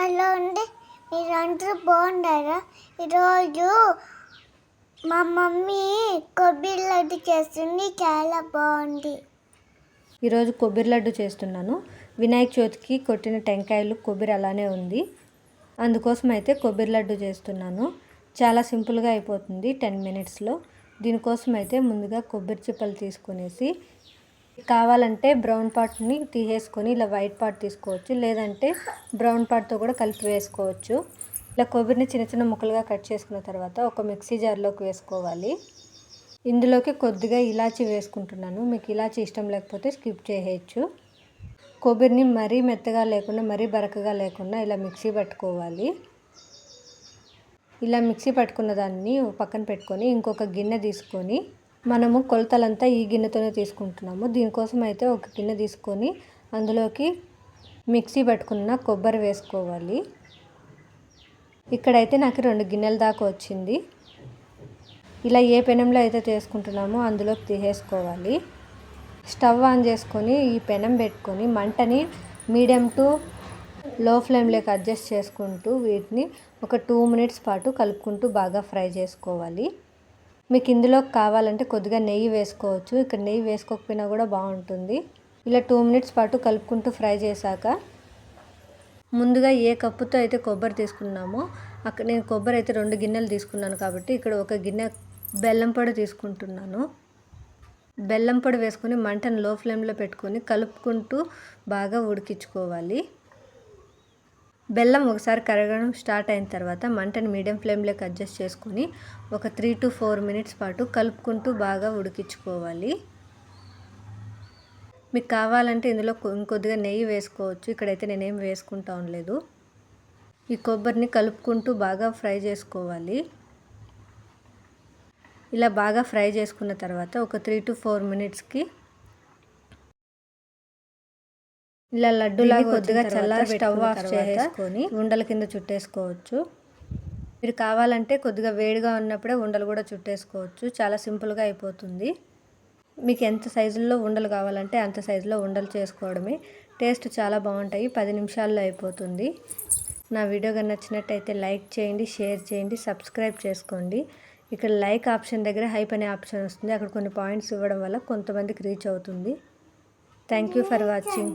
Hello అండి మీరందరూ బాగున్నారా? ఈరోజు మా మమ్మీ కొబ్బరి లడ్డు చేస్తుంది చాలా బాగుంది. ఈరోజు కొబ్బరి లడ్డు చేస్తున్నాను. వినాయక చవితికి కొట్టిన టెంకాయలు కొబ్బరి అలానే ఉంది. అందుకోసం అయితే కొబ్బరి లడ్డు చేస్తున్నాను. చాలా సింపుల్గా అయిపోతుంది టెన్ మినిట్స్లో. దీనికోసం అయితే ముందుగా కొబ్బరి చిప్పలు తీసుకునేసి కావాలంటే బ్రౌన్ పార్ట్ని తీసేసుకొని ఇలా వైట్ పార్ట్ తీసుకోవచ్చు. లేదంటే బ్రౌన్ పార్ట్తో కూడా కలిపి వేసుకోవచ్చు. ఇలా కొబ్బరిని చిన్న చిన్న ముక్కలుగా కట్ చేసుకున్న తర్వాత ఒక మిక్సీ జార్లోకి వేసుకోవాలి. ఇందులోకి కొద్దిగా ఇలాచి వేసుకుంటున్నాను. మీకు ఇలాచి ఇష్టం లేకపోతే స్కిప్ చేయవచ్చు కొబ్బరిని మరీ మెత్తగా లేకుండా మరీ బరకగా లేకుండా ఇలా మిక్సీ పట్టుకోవాలి. ఇలా మిక్సీ పట్టుకున్న దాన్ని పక్కన పెట్టుకొని ఇంకొక గిన్నె తీసుకొని మనము కొలతలంతా ఈ గిన్నెతోనే తీసుకుంటున్నాము. దీనికోసం అయితే ఒక గిన్నె తీసుకొని అందులోకి మిక్సీ పట్టుకున్న కొబ్బరి వేసుకోవాలి. ఇక్కడైతే నాకు రెండు గిన్నెల దాకా వచ్చింది. ఇలా ఏ పెనంలో అయితే తీసుకుంటున్నామో అందులోకి తీసేసుకోవాలి. స్టవ్ ఆన్ చేసుకొని ఈ పెనం పెట్టుకొని మంటని మీడియం టు లో ఫ్లేమ్లోకి అడ్జస్ట్ చేసుకుంటూ వీటిని ఒక టూ మినిట్స్ పాటు కలుపుకుంటూ బాగా ఫ్రై చేసుకోవాలి. మీకు ఇందులో కావాలంటే కొద్దిగా నెయ్యి వేసుకోవచ్చు. ఇక్కడ నెయ్యి వేసుకోకపోయినా కూడా బాగుంటుంది. ఇలా టూ మినిట్స్ పాటు కలుపుకుంటూ ఫ్రై చేశాక ముందుగా ఏ కప్పుతో అయితే కొబ్బరి తీసుకున్నామో అక్కడ నేను కొబ్బరి అయితే రెండు గిన్నెలు తీసుకున్నాను కాబట్టి ఇక్కడ ఒక గిన్నె బెల్లం పొడి తీసుకుంటున్నాను. బెల్లం పొడి వేసుకొని మంటను లో ఫ్లేమ్లో పెట్టుకొని కలుపుకుంటూ బాగా ఉడికించుకోవాలి. బెల్లం ఒకసారి కరగడం స్టార్ట్ అయిన తర్వాత మంటని మీడియం ఫ్లేమ్లోకి అడ్జస్ట్ చేసుకొని ఒక త్రీ టు ఫోర్ మినిట్స్ పాటు కలుపుకుంటూ బాగా ఉడికించుకోవాలి. మీకు కావాలంటే ఇందులో ఇంకొద్దిగా నెయ్యి వేసుకోవచ్చు. ఇక్కడైతే నేనేం వేసుకుంటా ఉండలేదు. ఈ కొబ్బరిని కలుపుకుంటూ బాగా ఫ్రై చేసుకోవాలి. ఇలా బాగా ఫ్రై చేసుకున్న తర్వాత ఒక త్రీ టు ఫోర్ మినిట్స్కి ఇలా లడ్డూలా కొద్దిగా చల్లారి స్టవ్ ఆఫ్ చేసుకొని ఉండల కింద చుట్టేసుకోవచ్చు. మీరు కావాలంటే కొద్దిగా వేడిగా ఉన్నప్పుడే ఉండలు కూడా చుట్టేసుకోవచ్చు. చాలా సింపుల్గా అయిపోతుంది. మీకు ఎంత సైజుల్లో ఉండలు కావాలంటే అంత సైజులో ఉండలు చేసుకోవడమే. టేస్ట్ చాలా బాగుంటాయి. పది నిమిషాల్లో అయిపోతుంది. నా వీడియో కానీ నచ్చినట్టయితే లైక్ చేయండి షేర్ చేయండి సబ్స్క్రైబ్ చేసుకోండి. ఇక్కడ లైక్ ఆప్షన్ దగ్గర హైప్ అనే ఆప్షన్ వస్తుంది. అక్కడ కొన్ని పాయింట్స్ ఇవ్వడం వల్ల కొంతమందికి రీచ్ అవుతుంది. Thank you for watching.